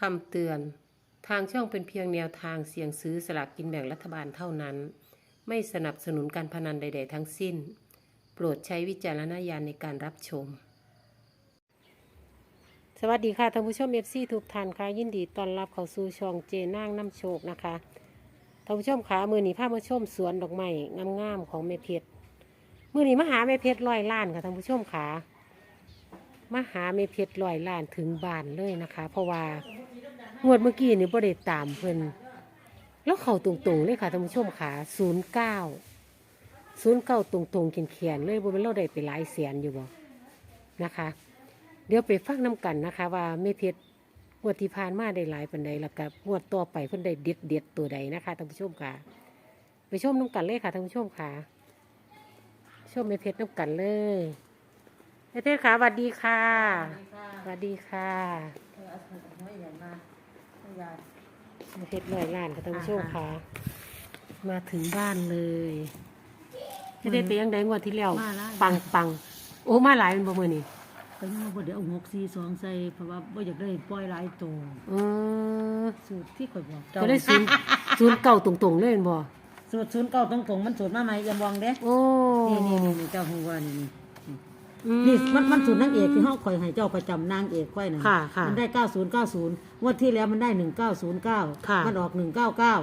คำเตือน ทางช่องเป็นเพียงแนวทางเสี่ยงซื้อสลากกินแบ่งรัฐบาลเท่านั้น ไม่สนับสนุนการพนันใด ๆ ทั้งสิ้น โปรดใช้วิจารณญาณในการรับชม สวัสดีค่ะท่านผู้ชมเอฟซีทุกท่านค่ะยินดีต้อนรับเข้าสู่ช่องเจนางน้ำโชคนะคะท่านผู้ชมขามือนี้พามาชมสวนดอกไม้งามๆของแม่เพชรมือนี้มาหาแม่เพชรร้อยล้านค่ะท่านผู้ชมขามาหาแม่เพชรร้อยล้านถึงบ้านเลยนะคะ เพราะว่า งวดเมื่อกี้นี่บ่ได้ตามเพิ่นแล้วเข้าตรงๆเลยค่ะท่านผู้ชมขาศูนย์เก้าศูนย์เก้าตรงๆเขียนๆเลยบ่เป็นเราได้ไปหลายแสนอยู่บ่นะคะ เดี๋ยวไปฟังน้กันนะคะ ว่าแม่เพชรงวดที่ผ่านมาได้หลายปันใดแล้วก็งวดต่อไปเพิ่นได้เด็ดเด็ดๆตัวใดนะคะท่านผู้ชมค่ะ ไปชมน้กันเลยค่ะท่านผู้ชมค่ะ ชมแม่เพชรน้กันเลยแม่เพชรค่ะสวัสดีค่ะสวัสดีค่ะ แม่เพชรลอยล้านค่ะท่านผู้ชมค่ะ มาถึงบ้านเลยแม่เพชรไปยังไดงวดที่แล้วมาหลาย ปังปังๆโอ้มาหลายเป็นบ่มือนี่ก็ยังบ่ได้เอาหกสี่สองใส่เพราะว่าบ่อยากได้ปล่อยหลายตัวอือสูตรที่ข่อยบอกก็ได้ศูนย์ศูนย์เก่าตรงๆเลยแม่นบ่สูตรศูนย์เก้าตรงๆมันสูตรมาใหม่ยำวองเด้โอ้นี่นี่นี่เจ้าฮู้ว่านี่นี่อื นี่มันมันสูตรนางเอกที่เฮาข่อยให้เจ้าประจำนางเอกค่อยน่ะค่ะค่ะมันได้ 9090งวดที่แล้วมันได้ 1909ค่ะมันออก 199ค่ะ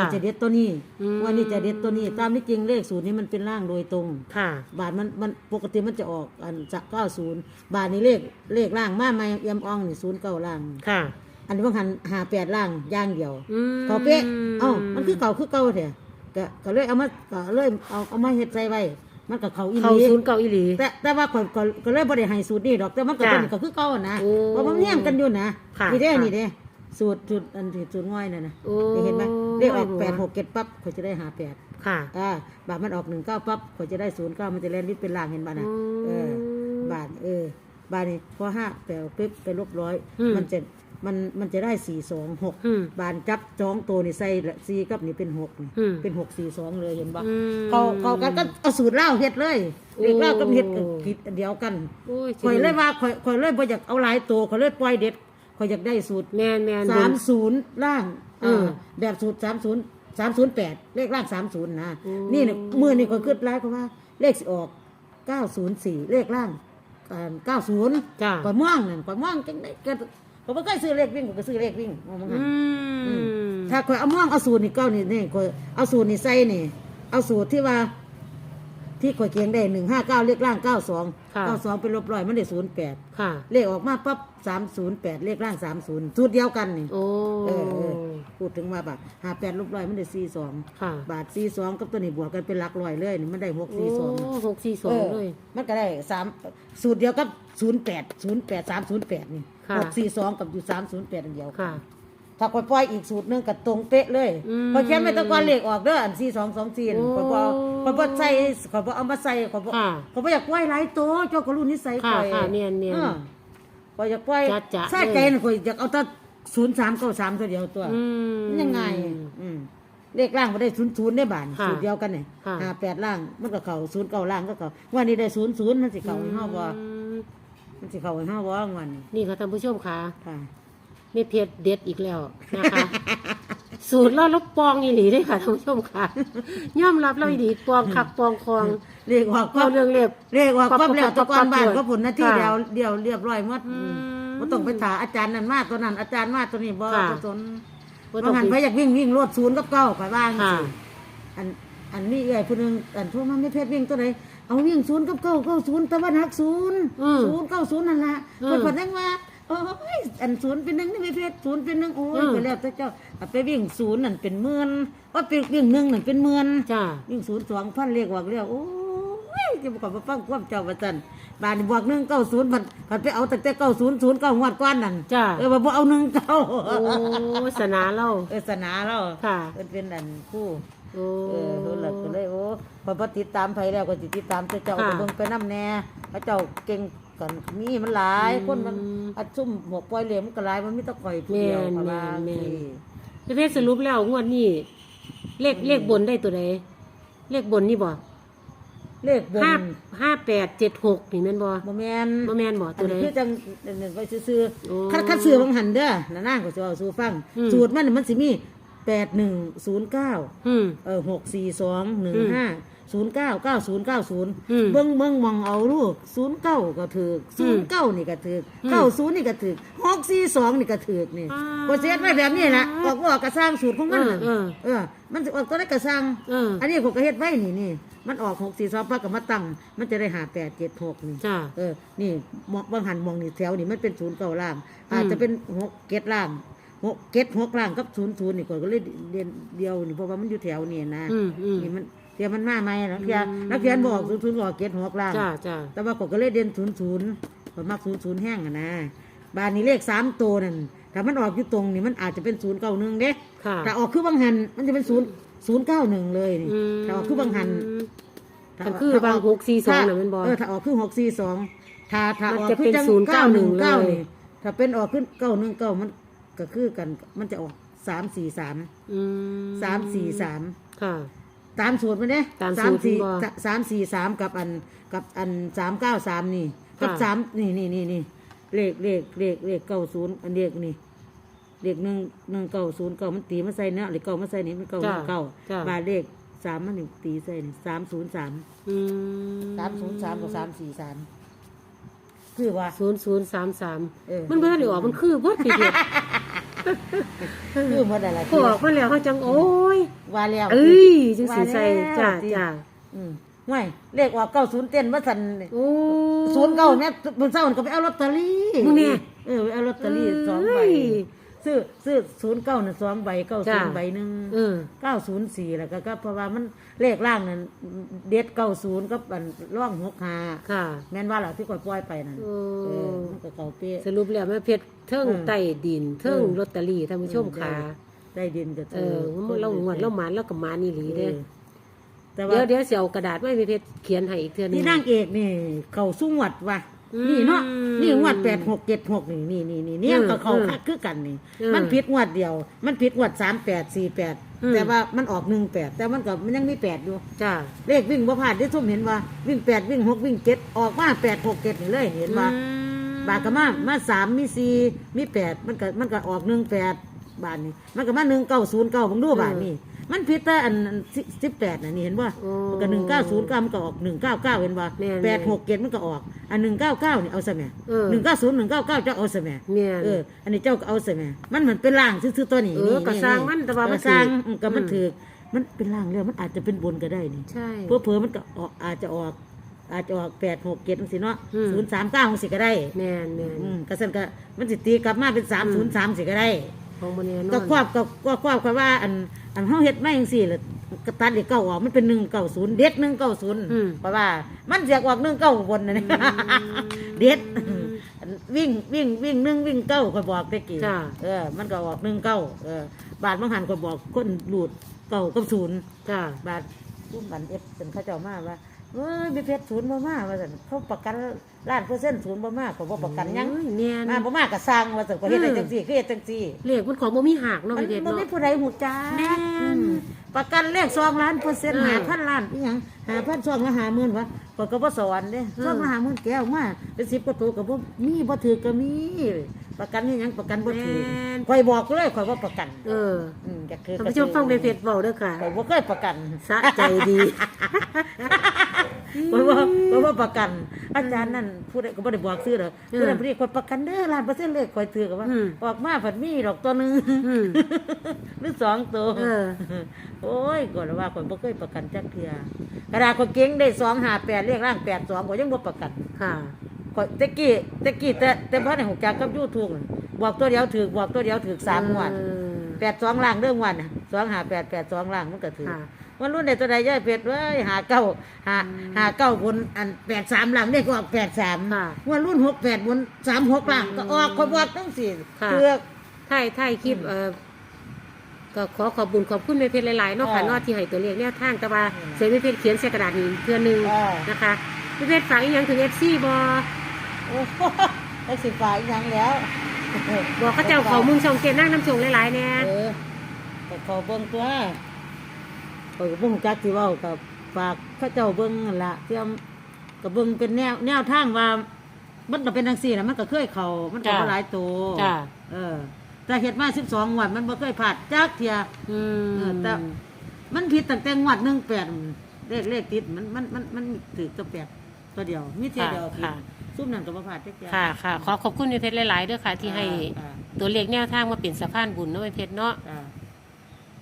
มันจะเด็ดตัวนี้อืมงวันนี้จะเด็ดตัวนี้ ตามที่จริงเลขสูตรนี้มันเป็นร่างโดยตรง ค่ะ บาทมันมันปกติมันจะออกอันจาก90 บาทนี้เลขเลขล่างมาใหม่ยำอ่องนี่09ล่าง ค่ะ อันนี้บางหันหาแปดล่างอย่างเดียว อืมเขาเป๊ะ เอ้า มันคือเก่าคือเก่าแท้ก็ก็เลยเอามาก็เลยเอาเอามาเฮ็ดใส่ไว้ มันก็เขาอีหเข้าลีศูนย์เก่าอีหลี แต่แต่ว่าข่อยก็ก็เลยบ่ได้ให้สูตรนี้ดอกแต่มันก็จ้ะเป็นก็คือเก่าอะนะโอ้เพราะมันแย่งกันอยู่นะค่ะนี่เด้ค่ะนี่เด้สูตรสูตรอันที่สูตรง่อยนั่นน่ะโอ้ นี่เห็นไหมเลขออกรู้แปดว่าหกเจ็ดปั๊บข่อยจะได้หาแปดค่ะ อ่าบาทมันออกหนึ่งเก้าปั๊บข่อยจะได้ศูนย์เก้ามันจะแล่นวิทย์เป็นล่างเห็นบ่น่ะเออบาทเออบาทนี่พอห้าแปลปึ๊บไปลบร้อยอืม มันจะ มันมันจะได้สี่สองหกอืม บานจับจองตัวนี่ใส่ละสี่กับนี่เป็นหกนี่อืมเป็นหกสี่สองเลยเห็นปะอืมเขาเขากันก็เอาสูตรเหล้าเฮ็ดเลยโอ้ เด็กเหล้าก็เฮ็ดกันคิดอันเดียวกันโอ้ยข่อยเลยว่าข่อยข่อยเลยบ่อยากเอาหลายตัวข่อยเลยปล่อยเด็ดข่อยอยากได้สูตรแมนแมน สามศูนย์ล่างเออาแบบสูตรสามศูนย์สามศูนย์แปดเลขล่างสามศูนย์นะโอ้นี่เนี่ยมือนี่ข่อยคิดร้ายก็ว่าเลขสิออกเก้าศูนย์สี่เลขล่างเก้าศูนย์ จ้าข่อยม่วงนั่นข่อยม่วงจังได๋ก็ ข่อยบ่เคยซื้อเลขวิ่งข่อยก็ซื้อเลขวิ่งเอามาอืหั่นมถ้าข่อยเอาม่วงเอาสูตรนี่เก้านี่นี่ข่อยเอาสูตรนี่ใส่นี่ เอาสูตรที่ว่า ที่ข่อยเขียนได้หนึ่งห้าเก้าเลขล่างเก้าสองเก้าสองเป็นลบร้อยมันได้ศูนย์แปดค่ะ เลขออกมาปั๊บสามศูนย์แปดเลขล่างสามศูนย์สูตรเดียวกันนี่ โอ้ เออเออ พูดถึงว่าบาทหาแปดลบร้อยมันได้สี่สองค่ะ บาทสี่สองกับตัวนี้บวกกันเป็นหลักร้อยเลยนี่มันได้หกโอ้สี่สองหกสี่สองเลย มันก็ได้สามสูตรเดียวกับศูนย์แปดศูนย์แปดสามศูนย์แปดนี่ค่ะ หกสี่สองกับอยู่สามศูนย์แปดอันเดียว ค่ะ ถ้าข่อยปล่อยอีกสูตรหนึงกับตรงเป๊ะเลยอืมข่อยเขียนไม่ต้องการเลขออกเด้ออันสี่สองสองสี่โอ้ข่อยบ่ข่อยบ่ใส่ข่อยบ่เอามาใส่ข่อยบ่ค่ะข่อยบ่อยากปล่อยหลายตัวเจ้าก็รู้นิสัยค่ะข่อยค่ะเนียนเนียนออข่อยอยากปล่อยจ๊ะๆซาใจน่ะข่อยอยากเอาแต่ ศูนย์สามเก้าสามตัวเดียวตัวอืม มันยังไง อืมเลขล่างบ่ได้ศูนย์ศูนย์ได้บานค่ะสูตรเดียวกันนี่ค่ะ ห้าแปดล่างมันก็เข้าศูนย์เก้าล่างก็เข้าวันนี้ได้ศูนย์ศูนย์มันสิเข้าให้เฮาบ่อืมมันสิเข้าให้เฮาบ่วันนี้นี่ค่ะท่านผู้ชมค่ะ ค่ะแม่เพชรเด็ดอีกแล้วนะคะ สูตรเราลบปองอีหลีเลยค่ะท่านผู้ชมค่ะยอมรับเราอีหลีปองขักปองคองเลขออกก็ก็เรื่องเรียบเลขออกปั๊บปั๊บแล้วปั๊ตะบกอนบ้านปั๊บก็ผลหน้าที่ค่ะ เดียวเดียวเรียบร้อยหมดอืม บ่ต้องไปถาอาจารย์นั่นมาตัวนั้นอาจารย์มาตัวนี้บ่ค่ะ บ่สนบ่ต้บาองงหันไปไปอยากวิ่งวิ่งรวดศูนย์กับเก้าข่อยว่าจังค่ะ ซี่อันอันนี้เอ้ยผู้หนึงอันโทรมาไม่เพชรวิ่งตัวใดเอาวิ่งศูนย์กับเก้าเก้าศูนย์ตะวันหักศูนย์อืมศูนย์เก้าศูนย์นั่นล่ะอืมเพิ่นบอกจังว่าโอ้ยอันศูนย์เป็นหนึ่งนี่ไม่เพชรศูนย์เป็นหนึ่งโอ้ยอืมไปแล้วแต่เจ้าเอาไปวิ่งศูนย์นั่นเป็นหมื่นว่าเป็นวิ่งหนึ่งนั่นเป็นหมื่น จ้า ยิ่งศูนย์สองพันเรียกว่าเรียกโอ้ย จะบอกว่าฟังความเจ้าประจันบานบวกหนึ่งเก้าศูนย์มันมันไปเอาแต่แต่เก้าศูนย์ศูนย์เก้างวดก้อนนั่นจ้า เออมาบอกเอาหนึ่งเก้าโอ้สนาเราเออสนาเราค่ะ เออเป็นอันคู่ โอ้ เออเออหลักก็เลยโอ้พอพอติดตามไปแล้วก็สิติดตามเจ้าเจ้าค่ะก็เบิ่งไปน้ำแน่พระเจ้าเก่งกันมีมันหลายคนมันอืมอัดซุ่มหมวกปล่อยเหลวมันก็หลายมันไม่ต้องคอยผู้เดียวแม่นเพระว่าแม่นที่แม่เพชรสรุปแล้วงวดนี้เลขเลขบนได้ตัวใดเลขบนนี่บ่ เลขบนห้าห้าแปดเจ็ดหกนี่แม่นบ่บ่แม่นบ่แม่นบ่อัตัวนใด นี้คือจังเน้นๆไว้ซื่อโอ้ๆคัดคัดซื้อบางหันเด้อนะนางก็สิเอาสู่ฟัง อืมสูตรมันน่ะมันสิมี 8109อืม เออหกสี่สองหนึ่งห้าศูนย์เก้าเก้าศูนย์เก้าศูนย์อืมเบิ้งเบิ้งมองเอาลูกศูนย์เก้าก็ถือศูนย์เก้านี่ก็ถืออืมเก้าศูนย์นี่ก็ถือหกสี่สองนี่ก็ถือนี่อ่าโปรเซสไว้แบบนี้นะออกว่าออกกระสร้างสูตรของมันน่ะเออเออ มันจะออกตัวได้กระสร้างเอออั นนี้ผมก็เฮ็ดไว้นี่นี่มันออกหกสี่สองพักกับมาตั้งมันจะได้หาแปดเจ็ดหกนี่ จ้า เออ นี่มองบางหันมองนี่แถวนี่มันเป็นศูนย์เก้าล่าง อาจจะเป็นหกเกตล่าง หกเกตหกล่างกับศูนย์ศูนย์นี่ก่อนก็เลยเรียนเดียวนี่เพราะว่ามันอยู่แถวนี่นะอืมอืม นี่มันเทียมันมาไหมนักเรียนอืม นักเรียนบอกศูนย์ศูนย์บอกเกตหกล่าง จ้าจ้าแต่ว่าก็ก็เลยเด่นศูนย์ศูนย์ผมมักศูนย์ศูนย์แห้งอะนะบานนี้เลขสามตัวนั่นถ้ามันออกอยู่ตรงนี่มันอาจจะเป็นศูนย์เก้าหนึ่งเด้ค่ะถ้าออกคือบางหันมันจะเป็นศูนย์ศูนย์เก้าหนึ่งเลยนี่อืมถ้าออกคือบางหันก็คือบางหกสี่สองน่ะแม่นบ่เออถ้าออกคือหกสี่สองถ้าถ้ามันออกจะคือเป็นจัง091เก้าหนึ่งเก้าเลยนี่ถ้าเป็นออกขึ้นเก้าหนึ่งเก้ามัน ก็คือกันมันจะออกสามสี่สามอืมสามสี่สามค่ะ ตามสูตรมันเนี่ยตามสามสูตรสี่มันบ่สามสี่สามกับอันกับอันสามเก้าสามนี่ กับค่ะ สามนี่นี่นี่นี่เลขเลขเลขเลขเก้าศูนย์อันเลขนี่เลขหนึ่งหนึ่งเก้าศูนย์เก้ามันตีมาใส่เนาะเลขเก้ามาใส่นี่มันเก้าหนึ่งเก้าจ้ะ บาทเลขสามมันนี่ตีใส่นี่สามศูนย์สามอืมสามศูนย์สามกับสามสี่สาม คือว่า ศูนย์ศูนย์สามสามเออ มันบ่ทันได้ออกมันคือบ่ปีเดียวคือหมดอะไรพอออกมาแล้วเขาจังโอ้ย ว่าแล้วเอ้ยจังสิใส่ว่าแล้วจ้าสิจ้าอืมไม่เลขออกเก้าศูนย์เต้นว่าสันโอ้ศูนย์เก้าแม่บุญเศร้าก็ไปเอาลอตเตอรี่มึงเนี่ยเออไปเอาลอตเตอรี่เอ้ยสองใบ ซื้อซื้อศูนย์เก้าน่ะสองใบเก้าศูนย์จ้ะใบหนึ่งเออเก้าศูนย์สี่แล้วก็ก็เพราะว่ามันเลขล่างนั่นเด็ดเก้าศูนย์ก็ปันร่องหกหาค่ะแม่นว่าเหรอที่ก่อยปล่อยไปนั่นโอ้เออมันก็เก่าเป๊ะสรุปแล้วแม่เพชรเทิงเออใต้ดินเทิงเออลอตเตอรี่ท่านผู้ชมค่ะได้ดินก็เออเราหวดเราหมานเรากับมานี่หลีเด้เออแต่ว่าเดี๋ยวเดี๋ยวเสียวกระดาษไว้แม่เพชรเขียนให้อีกเทื่อนึนี่งนางเอกนี่เขาสู้งวดว่ะอืม นี่เนาะนี่งวดแปดหกเจ็ดหกนี่นี่นี่นี่เนี่ยอืมก็เขาอืมคักคือกันนี่ อืมมันผิดงวดเดียว มันผิดงวดสามแปดสี่แปดอืม แต่ว่ามันออกหนึ่งแปดแต่มันก็มันยังมีแปดอยู่ จ้า เลขวิ่งบ่พลาดที่ทุ่มเห็นว่าวิ่งแปดวิ่งหกวิ่งเจ็ดออกมาแปดหกเจ็ดนี่เลยเห็นว่า บาทก็มามาสามมีสี่มีแปดมันก็มันก็ออกหนึ่งแปดบาทนี่มันก็มาหนึ่งเก้าศูนย์เก้าบังดูบาทนี่ มันผิดแต่อันสิบแปดน่ะนี่เห็นว่าโอ้มันก็หนึ่งเก้าศูนย์เก้ามันก็ออกหนึ่งเก้าเก้าเห็นว่าแม่นแปดหกเจ็ดมันก็ออก อันหนึ่งเก้าเก้านี่เอาซะแหม่เออ หนึ่งเก้าศูนย์หนึ่งเก้าเก้าเจ้าเอาซะแหม่แม่น เออ อันนี้เจ้าก็เอาซะแหม่มันเหมือนเป็นล่างซื่อๆตัวนี้เออก็สร้างมันแต่ว่ามันก็สร้างถืออืมก็มันอืม ถือมันเป็นล่างแล้วมันอาจจะเป็นบนก็ได้นี่ ใช่ เพื่อเผื่อๆมันก็ออกอาจจะออก อาจจะออกแปดหกเจ็ดสิเนาะอืม ศูนย์สามเก้าสิก็ได้แม่นแม่น อืมกระสันก็มันสิตีกลับมาเป็นสามศูนย์สามสิก็ได้ ของบ่แน่นอน ก็ควบก็ก็ควบกับว่าอัน อันเฮาเฮ็ดไม่จังซี่ล่ะกระตัดเด็กเก้าออกมันเป็นหนึ่งเก้าศูนย์เด็ดหนึ่งเก้าศูนย์อืม เพราะว่า มันเสียกออกหนึ่งเก้าบนนะนี่เด็ดอันวิ่งวิ่งวิ่งหนึ่งวิ่งเก้าก็บอกได้กี่จ้ะ เออมันก็ออกหนึ่งเก้าเออบาทบางหันก็บอกคนหลุดเก้ากับศูนย์ จ้า บาทผู้บันเอฟเป็นเข้าเจ้ามาว่า เอ้ยมีเพชรศูนย์บ่มาว่าซั่นเขาประกันล้านเปอร์เซ็นต์ศูนย์บ่มาเขาบ่ประกันหยังโอ้แม่นมาบ่มาก็สร้างว่าซั่นก็เฮ็ดได้อืมจังซี่คือเฮ็ดจังซี่ เลขมันของบ่มีหักเนาะมันพี่เพชรบ่เนาะมีผู้ใดหูจ้าแม่นอืมประกันเลข2ล้านเปอร์เซ็นต์เออ5,000ล้านอีหยัง5,000ซองละ50,000วะก็ก็บ่สอนเด้อืมซองละ50,000แก้วมาเป็น10กว่าตัวก็บ่มีบ่ถือก็มี ประกันนี่หยังประกันบ่ถือแม่นข่อยบอกเลยข่อยว่าประกันเอออืมอยากถือท่านก็ผู้ชมฟังแม่เพชรเว้าเด้อค่ะข่อยบ่เคยประกัน สะใจดี เพราะว่าเพราะว่าประกัน อาจารย์นั่นผู้ใดก็บ่ได้บอกซื้อหรอกอืมผู้นั้นผู้นี้คนประกันเด้อล้านเปอร์เซ็นต์เลยคอยถือกับว่าอืมออกมาผัดมีดอกตัวหนึงอืมหรือสองตัวเออโอ้ยก่อนว่าคนบ่เคยประกันจักเทื่อกระดาษคนเก่งได้สองหาแปดเรียกร่างแปดสองก็ยังบ่ประกันค่ะข้อยตะกี้ตะกี้แต่แต่พ่อในหกจักกับยูทูบบอกตัวเดียวถือบอกตัวเดียวถือสามงวดเออแปดสองล่างเรื่องวันน่ะสองหาแปดแปดสองล่างมันก็ถือ ค่ะวันรุ่นในตัวใดย่อยเป็ดเว้ยหาเก้าหาหาเก้าบนอันแปดสามล่างได้ก็ออกแปดสามค่ะวันรุ่นหกแปดบนสามหกล่างก็ออกขบวดตั้งสี่ค่ะเพือก ถ่ายถ่ายคลิปเอ่อก็ขอขอบบุญขอบคุณแม่เพชรหลายๆเนาะค่ะอ่าเนอที่ให้ตัวเลขแนวทางแต่ว่าอืมเสียแม่เพชรเขียนใส่กระดาษนี้เพื่อหนึงอ่า นะคะแม่เพชรฝากอีกอย่างถึง FC บ่โอ้โหได้สิบฝ่ายอีกอยังแล้วบอกเขาเจ้าเขามึงช่องเกณฑ์นั่งน้ำชงหลายๆแน่เออแต่ขอเบิ่งตัว ขอยก็บ่งจักที่เว่ากับฝากขเขาเจ้าเบิ่งนั่นละเตรียมก็เบิ่งเป็นแนวแนวทางว่า มันก็เป็นจังซี่นะมันก็เคยเข้ามันก็จ้ะบ่หลายตัวจ้ะ เออ แต่เฮ็ดมา12งวดมันบ่เคยพลาดจักเที่ยอืเออมแต่ มันผิดตั้งแต่งวด18เลขเลขติดมันมันมันมันถือตัวแปดตัวเดียวมีเที่ยเดียวผิดค่ะซุ่มนั่นก็บ่พลาดจักเที่ยค่ะค่ะขอขอบคุณแม่เพชรหลาย ๆ ด้วยค่ะ ที่ให้อ่าตัวเลขแนวทางมาเป็นสะพานบุญเนาะแม่เพชรเนาะ อ่า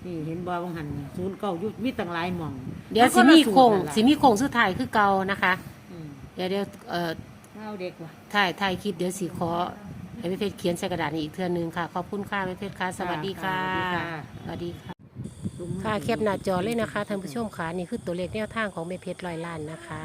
นี่เห็นบ่ว่าหันศูนย์เก้าอยู่มีตั้งหลายหม่องเดี๋ยวมันสิก็ละมีสูตรโค้งนั่นล่ะสิมีโค้งสุดท้ายคือเก่านะคะอืมเดี๋ยวเดี๋ยวเอ่อเอาเด็กว่ะถ่ายถ่ายคลิปเดี๋ยวสิขอให้แม่เพชรเขียนใส่กระดาษนี้อีกเทื่อนึงค่ะ ขอบคุณค่ะแม่เพชรค่ะ สวัสดีค่ะ สวัสดีค่ะ ค่ะแคปหน้าจอเลยนะคะท่านผู้ชมค่ะนี่คือตัวเลขแนวทางของแม่เพชรลอยล้านนะคะ